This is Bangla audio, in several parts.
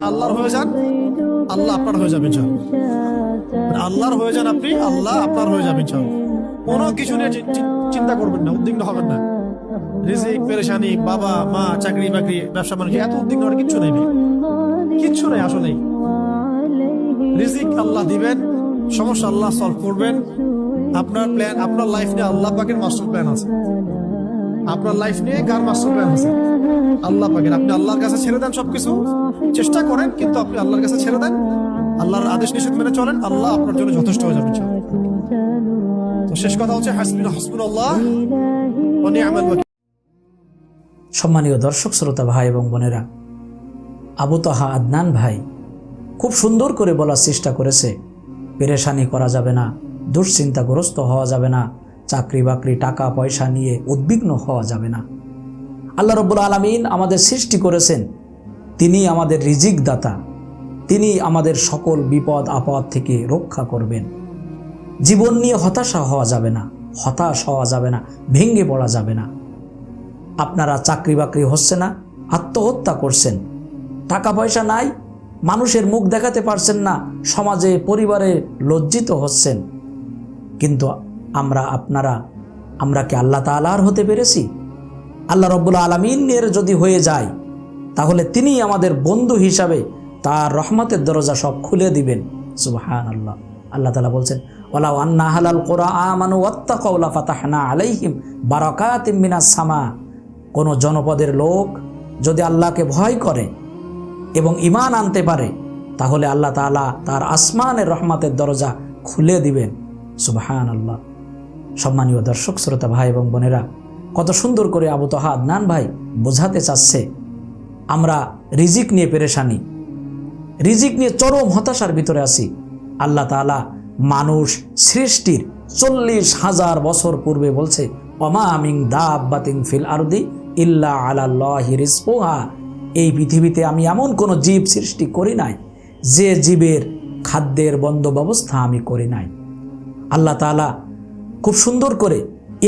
আল্লাহর হয়ে যান, আল্লাহ আপনার হয়ে যাবে চান আল্লাহর হয়ে যান আপনি, আল্লাহ আপনার হয়ে যাবেন কোনো কিছু নিয়ে চিন্তা করবেন না, উদ্বিগ্ন হবেন না। রিজিক, পেরেশানি, বাবা, মা, চাকরি, বাকরি, ব্যবসা, বাণিজ্য, এত উদ্বিগ্ন হওয়ার কিচ্ছু নেই কিচ্ছু নেই আসলেই। রিজিক আল্লাহ দিবেন, সমস্যা আল্লাহ সলভ করবেন। আপনার প্ল্যান আপনার লাইফ নিয়ে আল্লাহ পাকের মাস্টার প্ল্যান আছে। আপনার লাইফ নিয়ে কার মাস্টার প্ল্যান আছে আল্লাহ পাকের, আপনি আল্লাহর কাছে ছেড়ে দেন সবকিছু। চেষ্টা করেন, কিন্তু আপনি আল্লাহর কাছে ছেড়ে দেন। আল্লাহর আদেশ নিষেধ মেনে চলেন, আল্লাহ আপনার জন্য যথেষ্ট হয়ে যাবেন তো শেষ কথা হচ্ছে, হাসবিন হাসবুল আল্লাহ সম্মানীয় দর্শক, শ্রোতা ভাই এবং বোনেরা, আবু তাহা আদনান ভাই খুব সুন্দর করে বলার চেষ্টা করেছে, পেরেশানি করা যাবে না, দুশ্চিন্তাগ্রস্ত হওয়া যাবে না চাকরি বাকরি, টাকা পয়সা নিয়ে উদ্বিগ্ন হওয়া যাবে না। আল্লাহ রব্বুল আলমিন আমাদের সৃষ্টি করেছেন। তিনি আমাদের রিজিক দাতা তিনি আমাদের সকল বিপদ, আপদ থেকে রক্ষা করবেন। জীবন নিয়ে হতাশা হওয়া যাবে না, হতাশ হওয়া যাবে না, ভেঙে পড়া যাবে না। আপনারা চাকরি বাকরি হচ্ছে না, আত্মহত্যা করছেন। টাকা পয়সা নাই, মানুষের মুখ দেখাতে পারছেন না, সমাজে, পরিবারে লজ্জিত হচ্ছেন। কিন্তু আমরা আপনারা, আমরা কি আল্লাহ তালার হতে পেরেছি? আল্লাহ রব্বুল আলমিনের যদি হয়ে যায়, তাহলে তিনি আমাদের বন্ধু হিসাবে তার রহমতের দরজা সব খুলে দিবেন। সুবাহান আল্লাহ আল্লাহ তালা বলছেন ওলা আন্না হালাল কোরআ আমানু ওয়াত্তা কৌলা ফাতাহনা আলাইহিম বারাকাতিম মিনাস সামা। কোনো জনপদের লোক যদি আল্লাহকে ভয় করে এবং ইমান আনতে পারে, তাহলে আল্লাহ তাআলা তার আসমানের রহমতের দরজা খুলে দিবেন। সুবাহান আল্লাহ সম্মানীয় দর্শক, শ্রোতা ভাই এবং বোনেরা, কত সুন্দর করে আবু তহা আদনান ভাই বোঝাতে চাচ্ছে, আমরা রিজিক নিয়ে পেরেশানি, রিজিক নিয়ে চরম হতাশার ভিতরে আছি। আল্লাহ তাআলা মানুষ সৃষ্টির চল্লিশ হাজার বছর পূর্বে বলছে অমা আমিং দাব্বাতিং ফিল আরদি ইল্লা আলাল্লাহি রিজকুহা। এই পৃথিবীতে আমি এমন কোনো জীব সৃষ্টি করি নাই, যে জীবের খাদ্যের বন্দোবস্তা আমি করি নাই। আল্লাহ তাআলা খুব সুন্দর করে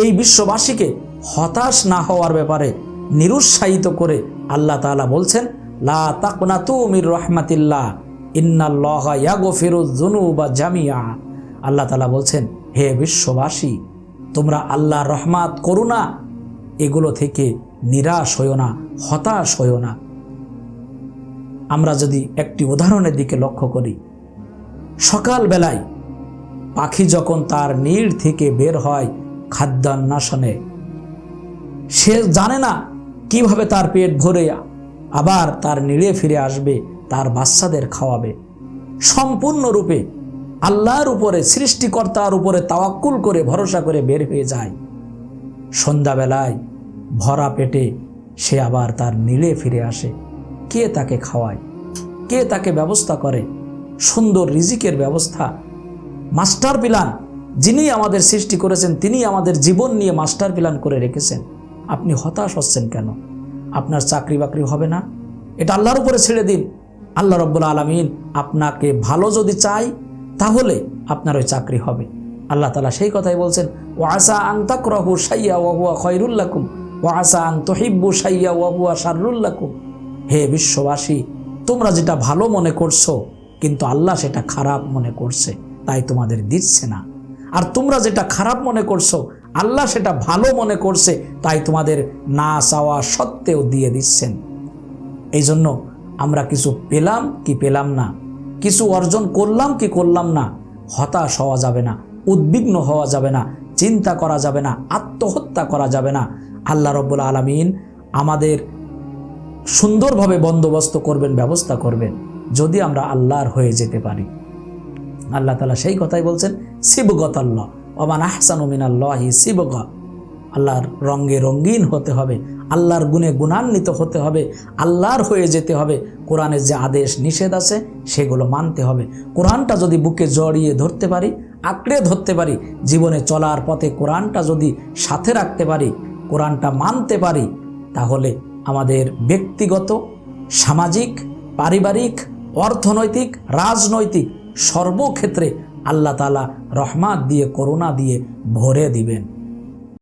এই বিশ্ববাসীকে হতাশ না হওয়ার ব্যাপারে নিরুৎসাহিত করে আল্লাহ তাআলা বলছেন, লা তাকনাতু মির রহমাতিল্লাহ, ইন্নাল্লাহ যুনুবা জামিয়া আল্লাহ তালা বলছেন, হে বিশ্ববাসী, তোমরা আল্লাহ রহমাত করুণা এগুলো থেকে নিরাশ হইও না, হতাশ হইও না। আমরা যদি একটি উদাহরণের দিকে লক্ষ্য করি, সকালবেলায় পাখি যখন তার নীড় থেকে বের হয় খাদ্যান্বেষণে, সে জানে না কীভাবে তার পেট ভরে, আবার তার নিড়ে ফিরে আসবে, তার বাচ্চাদের খাওয়াবে। সম্পূর্ণরূপে আল্লাহর উপরে, সৃষ্টিকর্তার উপরে তাওয়াক্কুল করে, ভরসা করে বের হয়ে যায়। সন্ধ্যাবেলায় ভরা পেটে সে আবার তার নীড়ে ফিরে আসে। কে তাকে খাওয়ায়? কে তাকে ব্যবস্থা করে? সুন্দর রিজিকের ব্যবস্থা মাস্টার প্ল্যান যিনি আমাদের সৃষ্টি করেছেন, তিনি আমাদের জীবন নিয়ে মাস্টার প্ল্যান করে রেখেছেন। আপনি হতাশ হচ্ছেন কেন? আপনার চাকরি বাকরি হবে না? এটা আল্লাহর উপরে ছেড়ে দিন। আল্লাহ রব্বুল আলমিন আপনাকে ভালো যদি চাই, তাহলে আপনার ওই চাকরি হবে। আল্লাহ তালা সেই কথাই বলছেন ও আসা আং তাকরাহু সাইয়া ওয়াহুয়া খয়রুল্লাকুম ও আসা আং তহিব্বু সাইয়া ওয়াহুয়া শারুল্লাকুম হে বিশ্ববাসী, তোমরা যেটা ভালো মনে করছ, কিন্তু আল্লাহ সেটা খারাপ মনে করছে। তাই তোমাদের দিচ্ছে না। আর তোমরা যেটা খারাপ মনে করছ, আল্লাহ সেটা ভালো মনে করছে, তাই তোমাদের না চাওয়া সত্ত্বেও দিয়ে দিচ্ছেন। এই জন্য আমরা কিছু পেলাম কি পেলাম না, কিছু অর্জন করলাম কি করলাম না, হতাশ হওয়া যাবে না, উদ্বিগ্ন হওয়া যাবে না, চিন্তা করা যাবে না, আত্মহত্যা করা যাবে না। আল্লাহ রব্বুল আলমিন আমাদের সুন্দরভাবে বন্দোবস্ত করবেন, ব্যবস্থা করবেন, যদি আমরা আল্লাহর হয়ে যেতে পারি। আল্লাহ তালা সেই কথাই বলছেন শিবগত আল্লাহ অমান আহসান মিনাল্লাহি শিবগ আল্লাহর রঙ্গে রঙ্গিন হতে হবে, আল্লাহর গুণে গুণান্বিত হতে হবে, আল্লাহর হয়ে যেতে হবে। কোরআনের যে আদেশ নিষেধ আছে, সেগুলো মানতে হবে। কোরআনটা যদি বুকে জড়িয়ে ধরতে পারি, আঁকড়ে ধরতে পারি, জীবনে চলার পথে কোরআনটা যদি সাথে রাখতে পারি, কোরআনটা মানতে পারি, তাহলে আমাদের ব্যক্তিগত, সামাজিক, পারিবারিক, অর্থনৈতিক, রাজনৈতিক সর্বক্ষেত্রে আল্লাহ তালা রহমাত দিয়ে করুণা দিয়ে ভরে দিবেন।